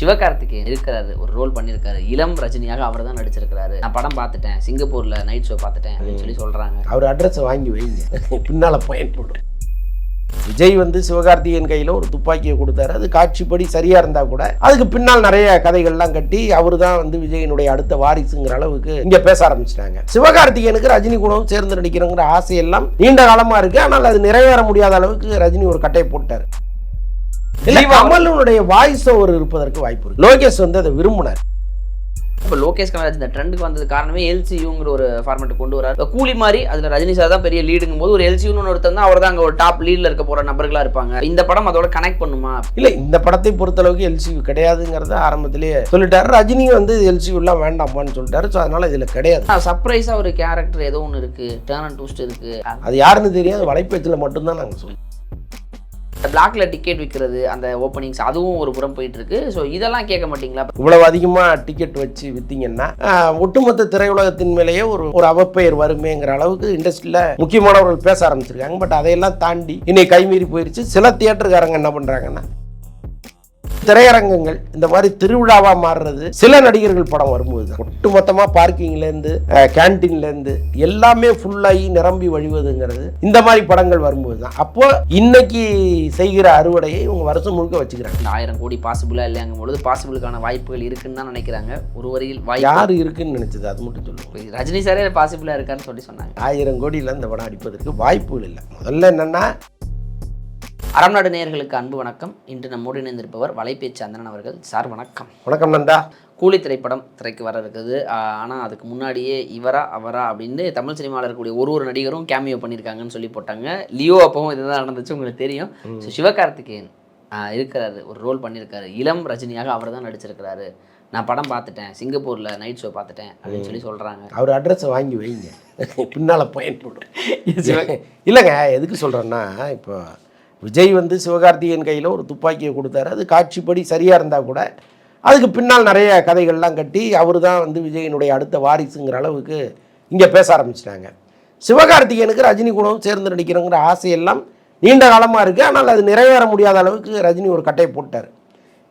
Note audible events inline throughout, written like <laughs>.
சிவகார்த்திகேயன் இருக்கிறாரு ஒரு ரோல் பண்ணியிருக்காரு. இளம் ரஜினியாக அவர் தான் நடிச்சிருக்கிறாரு. நான் படம் பார்த்துட்டேன். சிங்கப்பூர்ல நைட் ஷோ பார்த்துட்டேன் அப்படின்னு சொல்லி சொல்றாங்க. அவர் அட்ரஸை வாங்கி வைங்க பின்னால் பயன்படும். விஜய் வந்து சிவகார்த்திகேயன் கையில் ஒரு துப்பாக்கியை கொடுத்தாரு. அது காட்சிப்படி சரியாக இருந்தால் கூட அதுக்கு பின்னால் நிறைய கதைகள்லாம் கட்டி அவர் தான் வந்து விஜயனுடைய அடுத்த வாரிசுங்கிற அளவுக்கு இங்கே பேச ஆரம்பிச்சிட்டாங்க. சிவகார்த்திகேயனுக்கு ரஜினி குணம் சேர்ந்து நடிக்கிறோங்கிற ஆசையெல்லாம் நீண்ட காலமாக இருக்கு. ஆனால் அது நிறைவேற முடியாத அளவுக்கு ரஜினி ஒரு கட்டையை போட்டார். இல்லை கமலுடைய வாய்ஸ் ஓவர் இருப்பதற்கு வாய்ப்பு இருக்கு. லோகேஷ் வந்து அதை விரும்பினார். இப்போ லோகேஷ் கனராஜ் இந்த ட்ரெண்டுக்கு வந்தது காரணமே எல்சியூங்கிற ஒரு ஃபார்மேட் கொண்டு வராரு. கூலி மாதிரி அதுல ரஜினி சார் தான் பெரிய லீடுங்கும் போது ஒரு எல்சியூன்னு ஒருத்தர் தான் அவர் தான் அங்க ஒரு டாப் லீட்ல இருக்க போற நபர்களா இருப்பாங்க. இந்த படம் அதோட கனெக்ட் பண்ணுமா? இல்லை இந்த படத்தை பொறுத்தளவுக்கு எல்சியூ கிடையாதுங்கிறத ஆரம்பத்திலேயே சொல்லிட்டாரு. ரஜினி வந்து எல்சியூலாம் வேண்டாமான்னு சொல்லிட்டாரு. ஸோ அதனால இதில் கிடையாது. சர்ப்ரைஸா ஒரு கேரக்டர் ஏதோ ஒன்று இருக்கு. டேர்ன் அண்ட் டூஸ்ட் இருக்கு. அது யாருன்னு தெரியாது. வலைப்பேச்சில் மட்டும்தான் நாங்கள் சொல்லுவோம் பிளாக்ல டிக்கெட் விற்கிறது அந்த ஓப்பனிங்ஸ் அதுவும் ஒரு புறம் போயிட்டு இருக்கு ஸோ இதெல்லாம் கேட்க மாட்டீங்களா? இவ்வளவு அதிகமாக டிக்கெட் வச்சு விற்றீங்கன்னா ஒட்டுமொத்த திரையுலகத்தின் மேலேயே ஒரு ஒரு அவப்பெயர் வருமேங்கிற அளவுக்கு இண்டஸ்ட்ரியில் முக்கியமானவர்கள் பேச ஆரம்பிச்சிருக்காங்க. பட் அதையெல்லாம் தாண்டி இன்னைக்கு கைமீறி போயிருச்சு. சில தியேட்டருக்காரங்க என்ன பண்ணுறாங்கன்னா திரையரங்கங்கள் இந்த மாதிரி திருவிழாவா மாறுறது சில நடிகர்கள் படம் வரும்போது தான். ஒட்டுமொத்தமாக பார்க்கிங்லேருந்து கேன்டீன்லேருந்து எல்லாமே ஃபுல்லாகி நிரம்பி வழிவதுங்கிறது இந்த மாதிரி படங்கள் வரும்போது தான். அப்போ இன்னைக்கு செய்கிற அறுவடையை இவங்க வருஷம் முழுக்க வச்சுக்கிறாங்க. இந்த ஆயிரம் கோடி பாசிபிளா இல்லையாங்கும் பொழுது பாசிபிளுக்கான வாய்ப்புகள் இருக்குன்னு தான் நினைக்கிறாங்க. ஒரு வரியில் யார் இருக்குன்னு நினைச்சது? அது மட்டும் சொல்லுவோம் ரஜினி சாரே பாசிபிளா இருக்கான்னு சொல்லி சொன்னாங்க. ஆயிரம் கோடியில் இந்த படம் அடிப்பதற்கு வாய்ப்புகள் இல்லை. முதல்ல என்னன்னா அறம்நாடு நேயர்களுக்கு அன்பு வணக்கம். இன்று நம்மோடு இணைந்திருப்பவர் வலைபேச்சு சந்திரன் அவர்கள். சார் வணக்கம். வணக்கம் நந்தா. கூலி திரைப்படம் திரைக்கு வர இருக்குது. ஆனால் அதுக்கு முன்னாடியே இவரா அவரா அப்படின்னு தமிழ் சினிமாவில் இருக்கக்கூடிய ஒரு ஒரு நடிகரும் கேமியோ பண்ணியிருக்காங்கன்னு சொல்லி போட்டாங்க. லியோ அப்பவும் இதுதான் நடந்துச்சு உங்களுக்கு தெரியும். ஸோ சிவகார்த்திகேயன் இருக்கிறாரு. ஒரு ரோல் பண்ணியிருக்காரு. இளம் ரஜினியாக அவர் தான் நடிச்சிருக்கிறாரு. நான் படம் பார்த்துட்டேன். சிங்கப்பூரில் நைட் ஷோ பார்த்துட்டேன் அப்படின்னு சொல்லி சொல்கிறாங்க அவர் அட்ரஸை வாங்கி வைங்க. <laughs> பின்னால் பயன்படும் இல்லைங்க எதுக்கு சொல்கிறேன்னா இப்போ விஜய் வந்து சிவகார்த்திகேயன் கையில் ஒரு துப்பாக்கியை கொடுத்தாரு. அது காட்சிப்படி சரியாக இருந்தால் கூட அதுக்கு பின்னால் நிறைய கதைகள்லாம் கட்டி அவர் தான் வந்து விஜயனுடைய அடுத்த வாரிசுங்கிற அளவுக்கு இங்கே பேச ஆரம்பிச்சிட்டாங்க. சிவகார்த்திகேயனுக்கு ரஜினி குணம் சேர்ந்து நடிக்கிறோங்கிற ஆசையெல்லாம் நீண்ட காலமாக இருக்குது ஆனால் அது நிறைவேற முடியாத அளவுக்கு ரஜினி ஒரு கட்டையை போட்டார்.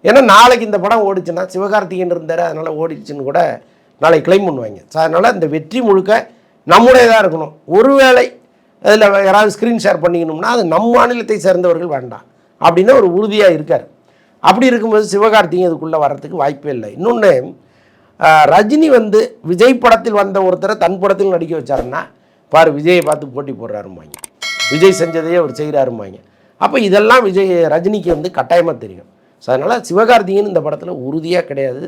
ஏன்னா நாளைக்கு இந்த படம் ஓடிச்சுன்னா சிவகார்த்திகேயன் இருந்தார் அதனால் ஓடிச்சுன்னு கூட நாளைக்கு கிளைம் பண்ணுவாங்க. ஸோ அதனால் இந்த வெற்றி முழுக்க நம்முடையதாக இருக்கணும். ஒருவேளை அதில் யாராவது ஸ்க்ரீன் ஷேர் பண்ணிக்கணும்னா அது நம் மாநிலத்தை சேர்ந்தவர்கள் வேண்டாம். அப்படின்னு ஒரு உறுதியாக இருக்கார். அப்படி இருக்கும்போது சிவகார்த்திகேயன் இதுக்குள்ளே வர்றதுக்கு வாய்ப்பே இல்லை. இன்னொன்று ரஜினி வந்து விஜய் படத்தில் வந்த ஒருத்தரை தன் படத்தில் நடிக்க வச்சாருன்னா பாரு விஜயை பார்த்து போட்டி போடுறாருமாங்க விஜய் செஞ்சதையே அவர் செய்கிறாருமாங்க அப்போ இதெல்லாம் விஜய் ரஜினிக்கு வந்து கட்டாயமாக தெரியும். ஸோ அதனால் சிவகார்த்திகேயன் இந்த படத்தில் உறுதியாக கிடையாது.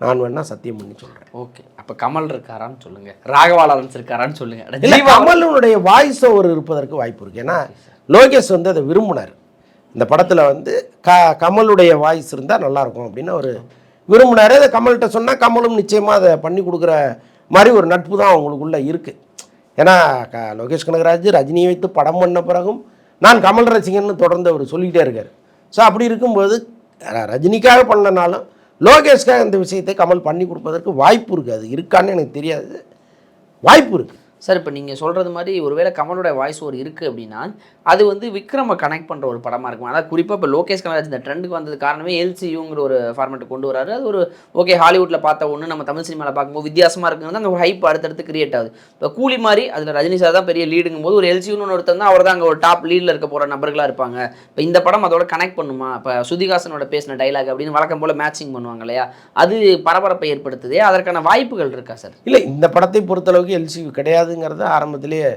நான் வேணால் சத்தியம் பண்ணி சொல்கிறேன். ஓகே. அப்போ கமல் இருக்காரான்னு சொல்லுங்க. ராகவா லாரன்ஸ் இருக்காரான்னு சொல்லுங்க. அட இல்லை கமலுடைய வாய்ஸ் ஓவர் இருப்பதற்கு வாய்ப்பு இருக்கு. ஏன்னா லோகேஷ் வந்து அதை விரும்பினார். இந்த படத்தில் வந்து க கமலுடைய வாய்ஸ் இருந்தால் நல்லாயிருக்கும் அப்படின்னு அவர் விரும்பினார். அதை கமல்கிட்ட சொன்னால் கமலும் நிச்சயமாக அதை பண்ணி கொடுக்குற மாதிரி ஒரு நட்பு தான் அவங்களுக்குள்ளே இருக்குது ஏன்னா க லோகேஷ் கனகராஜ் ரஜினியை வைத்து படம் பண்ண பிறகும் நான் கமல் ரசிகன்னு தொடர்ந்து அவர் சொல்லிக்கிட்டே இருக்கார். ஸோ அப்படி இருக்கும்போது ரஜினிக்காக பண்ணனாலும் லோகேஷ்காக இந்த விஷயத்தை கமல் பண்ணி கொடுப்பதற்கு வாய்ப்பு இருக்குது. அது இருக்கான்னு எனக்கு தெரியாது. வாய்ப்பு இருக்குது. சார் இப்போ நீங்கள் சொல்கிறது மாதிரி ஒருவேளை கமலோட வாய்ஸ் ஒரு இருக்குது அப்படின்னா அது வந்து விக்ரமை கனெக்ட் பண்ணுற ஒரு படமாக இருக்கும். அதாவது குறிப்பாக இப்போ லோகேஷ் கனராஜ் இந்த ட்ரெண்டுக்கு வந்தது காரணமே எல்சியூங்கிற ஒரு ஃபார்மேட் கொண்டு வராரு அது ஒரு ஓகே ஹாலிவுட்டில் பார்த்த ஒன்று நம்ம தமிழ் சினிமாவில் பார்க்கும்போது வித்தியாசமாக இருக்குங்கிறது அந்த ஒரு ஹைப் அடுத்தடுத்து கிரியேட் ஆகுது. இப்போ கூலி மாதிரி அதில் ரஜினி சார் தான் பெரிய லீடுங்கும் போது ஒரு எல்சியூன்னு ஒருத்தர் தான் அவர் தான் அங்கே ஒரு டாப் லீடில் இருக்க போகிற நபர்களாக இருப்பாங்க. இப்போ இந்த படம் அதோட கனெக்ட் பண்ணுமா? இப்போ சுதிகாசனோட பேசின டைலாக் அப்படின்னு வழக்கம் போல் மேட்சிங் பண்ணுவாங்க இல்லையா? அது பரபரப்பை ஏற்படுத்துதே அதற்கான வாய்ப்புகள் இருக்கா சார் இல்லை இந்த படத்தை பொறுத்தளவுக்கு எல்சியூ கிடையாதுங்கிறத ஆரம்பத்திலேயே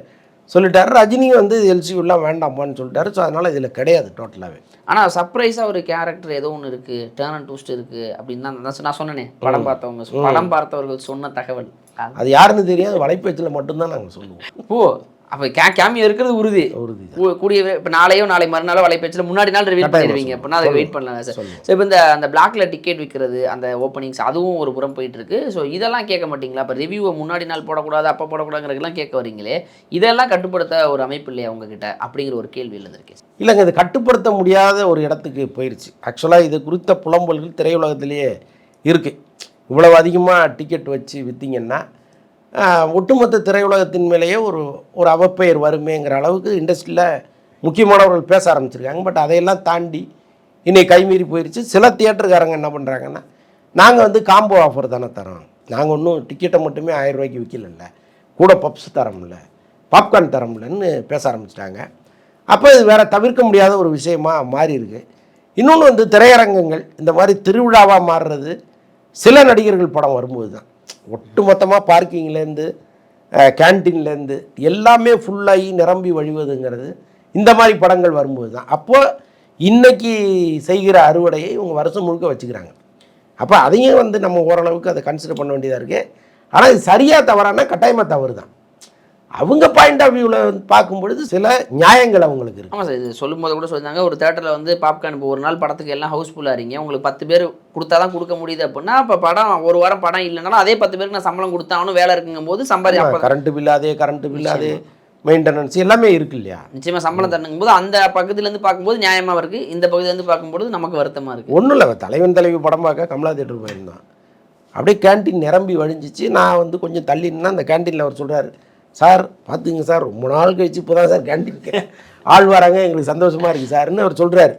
சொல்லிட்டாரு. ரஜினி வந்து எல்சியூலாம் வேண்டாமான்னு சொல்லிட்டாரு. ஸோ அதனால் இதில் கிடையாது டோட்டலாகவே ஆனால் சர்ப்ரைஸாக ஒரு கேரக்டர் ஏதோ ஒன்று இருக்குது டேர்ன் அண்ட் டூஸ்ட் இருக்குது அப்படின்னு தான் நான் சொன்னேனே படம் பார்த்தவங்க படம் பார்த்தவர்கள் சொன்ன தகவல். அது- அது யாருன்னு தெரியாது. வலைப்பேச்சில் மட்டும்தான் நாங்கள் சொல்லுவோம். ஓ அப்போ கே கேமியோ இருக்கிறது உறுதி. உறுதி கூடிய இப்போ நாளையோ நாளை மறுநாளோ வலைப்பேச்சில் முன்னாடி நாள் ரிவீல் பண்ணிடுவீங்க. அப்படின்னா அதை வெயிட் பண்ணலாம் சார். ஸோ இப்போ இந்த அந்த பிளாக்ல டிக்கெட் விற்கிறது அந்த ஓப்பனிங்ஸ் அதுவும் ஒரு புறம் போயிட்டு இருக்கு ஸோ இதெல்லாம் கேட்க மாட்டீங்களா? இப்போ ரிவ்யூவை முன்னாடி நாள் போடக்கூடாது அப்போ போடக்கூடாதுங்கிறதுலாம் கேட்க வரீங்களே. இதெல்லாம் கட்டுப்படுத்த ஒரு அமைப்பு இல்லையா உங்ககிட்ட? அப்படிங்கிற ஒரு கேள்வி இருந்திருக்கு இல்லைங்க இது கட்டுப்படுத்த முடியாத ஒரு இடத்துக்கு போயிடுச்சு ஆக்சுவலாக இது குறித்த புலம்பல்கள் திரையுலகத்திலேயே இருக்குது இவ்வளவு அதிகமாக டிக்கெட் வச்சு விற்றீங்கன்னா ஒட்டுமொத்த திரையுலகத்தின் மேலேயே ஒரு ஒரு அவப்பெயர் வருமேங்கிற அளவுக்கு இண்டஸ்ட்ரியில் முக்கியமானவர்கள் பேச ஆரம்பிச்சிருக்காங்க. பட் அதையெல்லாம் தாண்டி இன்னைக்கு கைமீறி போயிடுச்சு சில தியேட்டருக்காரங்க என்ன பண்ணுறாங்கன்னா நாங்கள் வந்து காம்போ ஆஃபர் தானே தரோம். நாங்கள் ஒன்றும் டிக்கெட்டை மட்டுமே ஆயிரம் ரூபாய்க்கு விற்கலல்ல கூட பப்ஸ் தரோம்ல பாப்கார்ன் தரோம்லன்னு பேச ஆரம்பிச்சிட்டாங்க. அப்போ இது வேறு தவிர்க்க முடியாத ஒரு விஷயமாக மாறி இருக்கு இன்னொன்று வந்து திரையரங்கங்கள் இந்த மாதிரி திருவிழாவாக மாறுறது சில நடிகர்கள் படம் வரும்போது தான் ஒட்டுமொத்தமாக பார்க்கிங்லேருந்து கேன்டீன்லேருந்து எல்லாமே ஃபுல்லாகி நிரம்பி வழிவதுங்கிறது இந்த மாதிரி படங்கள் வரும்போது தான் அப்போது இன்றைக்கி செய்கிற அறுவடையை இவங்க வருஷம் முழுக்க வச்சுக்கிறாங்க. அப்போ அதையும் வந்து நம்ம ஓரளவுக்கு அதை கன்சிடர் பண்ண வேண்டியதாக இருக்குது ஆனால் இது சரியாக தவறானா கட்டாயமாக தவறு தான் அவங்க பாயிண்ட் ஆஃப் வியூவில் பார்க்கும்பொழுது சில நியாயங்கள் அவங்களுக்கு இருக்கு. ஆமாம் சார் இது சொல்லும்போது கூட சொல்லியிருந்தாங்க. ஒரு தேட்டரில் வந்து பாப்கார்ன் இப்போ ஒரு நாள் படத்துக்கு எல்லாம் ஹவுஸ்ஃபுல்லாக இருங்க உங்களுக்கு பத்து பேர் கொடுத்தா தான் கொடுக்க முடியுது அப்படின்னா அப்போ படம் ஒரு வாரம் படம் இல்லைனாலும் அதே பத்து பேருக்கு நான் சம்பளம் கொடுத்தாலும் வேலை இருக்குங்கும் போது சம்பாதி கரண்ட் பில் அதே கரண்ட் பில் அதே மெயின்டெனன்ஸ் எல்லாமே இருக்கு இல்லையா? நிச்சயமா சம்பளம் தரணுங்கும் போது அந்த பக்கத்துலேருந்து பார்க்கும்போது நியாயமாக இருக்கு. இந்த பகுதியிலேருந்து பார்க்கும்போது நமக்கு வருத்தமாக இருக்கு. ஒன்றும் இல்லை தலைவன் தலைவி படம் பார்க்க கமலா தேட்டர் போயிருந்தோம் அப்படியே கேண்டீன் நிரம்பி வழிஞ்சிச்சு. நான் வந்து கொஞ்சம் தள்ளி நின்னா அந்த கேண்டீனில் அவர் சொல்கிறாரு சார் பார்த்துங்க சார் ரொம்ப நாள் கழிச்சு இப்போ தான் சார் கேண்டீனுக்கு ஆள் வராங்க எங்களுக்கு சந்தோஷமாக இருக்குது சார்னு அவர் சொல்கிறாரு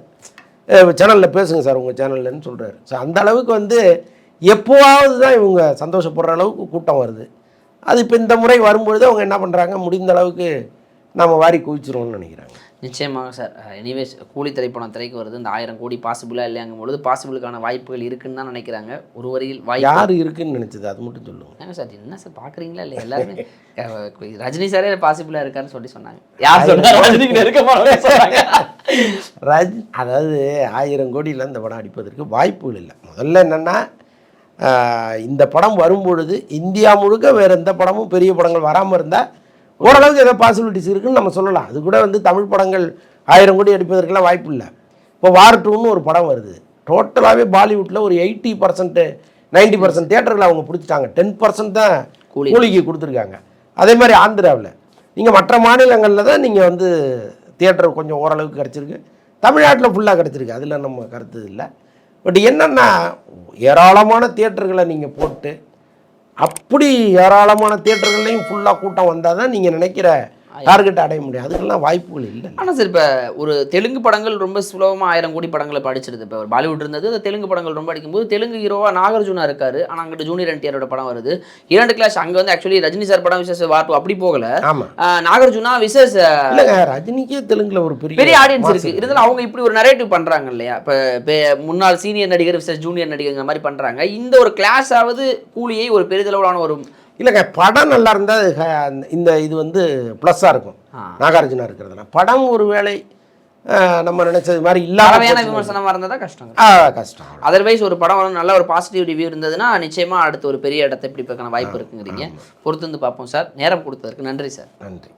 சேனலில் பேசுங்க சார் உங்கள் சேனல்லன்னு சொல்கிறாரு ஸோ அந்த அளவுக்கு வந்து எப்போவாவது தான் இவங்க சந்தோஷப்படுற அளவுக்கு கூட்டம் வருது. அது இப்போ இந்த முறை வரும்பொழுது அவங்க என்ன பண்ணுறாங்க முடிந்த அளவுக்கு நம்ம வாரி குவிச்சிருவோம்னு நினைக்கிறாங்க. நிச்சயமாக சார் எனிவேஸ் கூலி திரைப்படம் திரைக்கு வருது இந்த ஆயிரம் கோடி பாசிபிளாக இல்லையாங்கும் பொழுது பாசிபிளுக்கான வாய்ப்புகள் இருக்குன்னு தான் நினைக்கிறாங்க. ஒரு வரியில் வாய்ப்பு யார் இருக்குன்னு நினச்சது? அது மட்டும் சொல்லுங்கள் ஏங்க சார் என்ன சார் பார்க்குறீங்களா இல்லை எல்லாருமே <laughs> ரஜினி சாரே பாசிபிளாக இருக்காருன்னு சொல்லி சொன்னாங்க. யார் <laughs> சொன்னாங்க. ரஜ் அதாவது ஆயிரம் கோடியில் இந்த படம் அடிப்பதற்கு வாய்ப்புகள் இல்லை. முதல்ல என்னென்னா இந்த படம் வரும்பொழுது இந்தியா முழுக்க வேறு எந்த படமும் பெரிய படங்கள் வராமல் இருந்தால் ஓரளவுக்கு ஏதோ பாசிபிலிட்டிஸ் இருக்குன்னு நம்ம சொல்லலாம். அது கூட வந்து தமிழ் படங்கள் ஆயிரம் கோடி அடிப்பதற்கெல்லாம் வாய்ப்பு இல்லை. இப்போ வார் டூன்னு ஒரு படம் வருது. டோட்டலாகவே பாலிவுட்டில் ஒரு எயிட்டி பர்சன்ட்டு நைன்டி பர்சன்ட் தேட்டரில் அவங்க பிடிச்சிட்டாங்க. டென் பர்சன்ட் தான் கூலி. கூலிக்கு கொடுத்துருக்காங்க. அதே மாதிரி ஆந்திராவில். நீங்கள் மற்ற மாநிலங்களில் தான் நீங்கள் வந்து தியேட்டர் கொஞ்சம் ஓரளவுக்கு கிடச்சிருக்கு. தமிழ்நாட்டில் ஃபுல்லாக கிடச்சிருக்கு. அதில் நம்ம கருத்து இல்லை. பட் என்னென்னா ஏராளமான தியேட்டர்களை நீங்கள் போட்டு அப்படி ஏராளமான தியேட்டர்கள்லையும் ஃபுல்லாக கூட்டம் வந்தால் தான் நீங்கள் நினைக்கிற டார்கெட் அடைய முடியும் அதுக்கெல்லாம் வாய்ப்புகள் இல்லை. ஆனால் சார் இப்போ ஒரு தெலுங்கு படங்கள் ரொம்ப சுலபமாக ஆயிரம் கோடி படங்களை படிச்சிருது இப்போ பாலிவுட் இருந்தது அந்த தெலுங்கு படங்கள் ரொம்ப அடிக்கும்போது தெலுங்கு ஹீரோவா நாகார்ஜுனா இருக்காரு. ஆனால் அங்கிட்டு ஜூனியர் என்டிஆரோட படம் வருது. இரண்டு கிளாஸ் அங்கே வந்து ஆக்சுவலி ரஜினி சார் படம் விசேஷ வார்ப்பு அப்படி போகல. நாகார்ஜுனா விசேஷ இல்லைங்க ரஜினிக்கே தெலுங்குல ஒரு பெரிய பெரிய ஆடியன்ஸ் இருக்கு. இருந்தாலும் அவங்க இப்படி ஒரு நரேட்டிவ் பண்றாங்க இல்லையா? இப்போ இப்போ முன்னாள் சீனியர் நடிகர் விசேஷ் ஜூனியர் நடிகர் மாதிரி பண்றாங்க. இந்த ஒரு கிளாஸ் ஆவது கூலியை ஒரு பெரிதளவிலான ஒரு இல்லைங்க படம் நல்லா இருந்தால் இந்த இது வந்து ப்ளஸ்ஸாக இருக்கும். நாகார்ஜுனா இருக்கிறதுல படம் ஒரு அஹ், நம்ம நினைச்சது மாதிரி இல்லாம பறவையான போச்சுன்னா- விமர்சனமா இருந்தா தான் கஷ்டம். கஷ்டம் அதர்வைஸ் ஒரு படம் வந்து நல்ல ஒரு பாசிட்டிவ் ரிவ்யூ இருந்ததுன்னா நிச்சயமா அடுத்து ஒரு பெரிய இடத்தை பிடிப்பதற்கான வாய்ப்பு இருக்குங்கிறீங்க. பொறுத்து வந்து பார்ப்போம் சார். நேரம் கொடுத்ததற்கு நன்றி சார். நன்றி.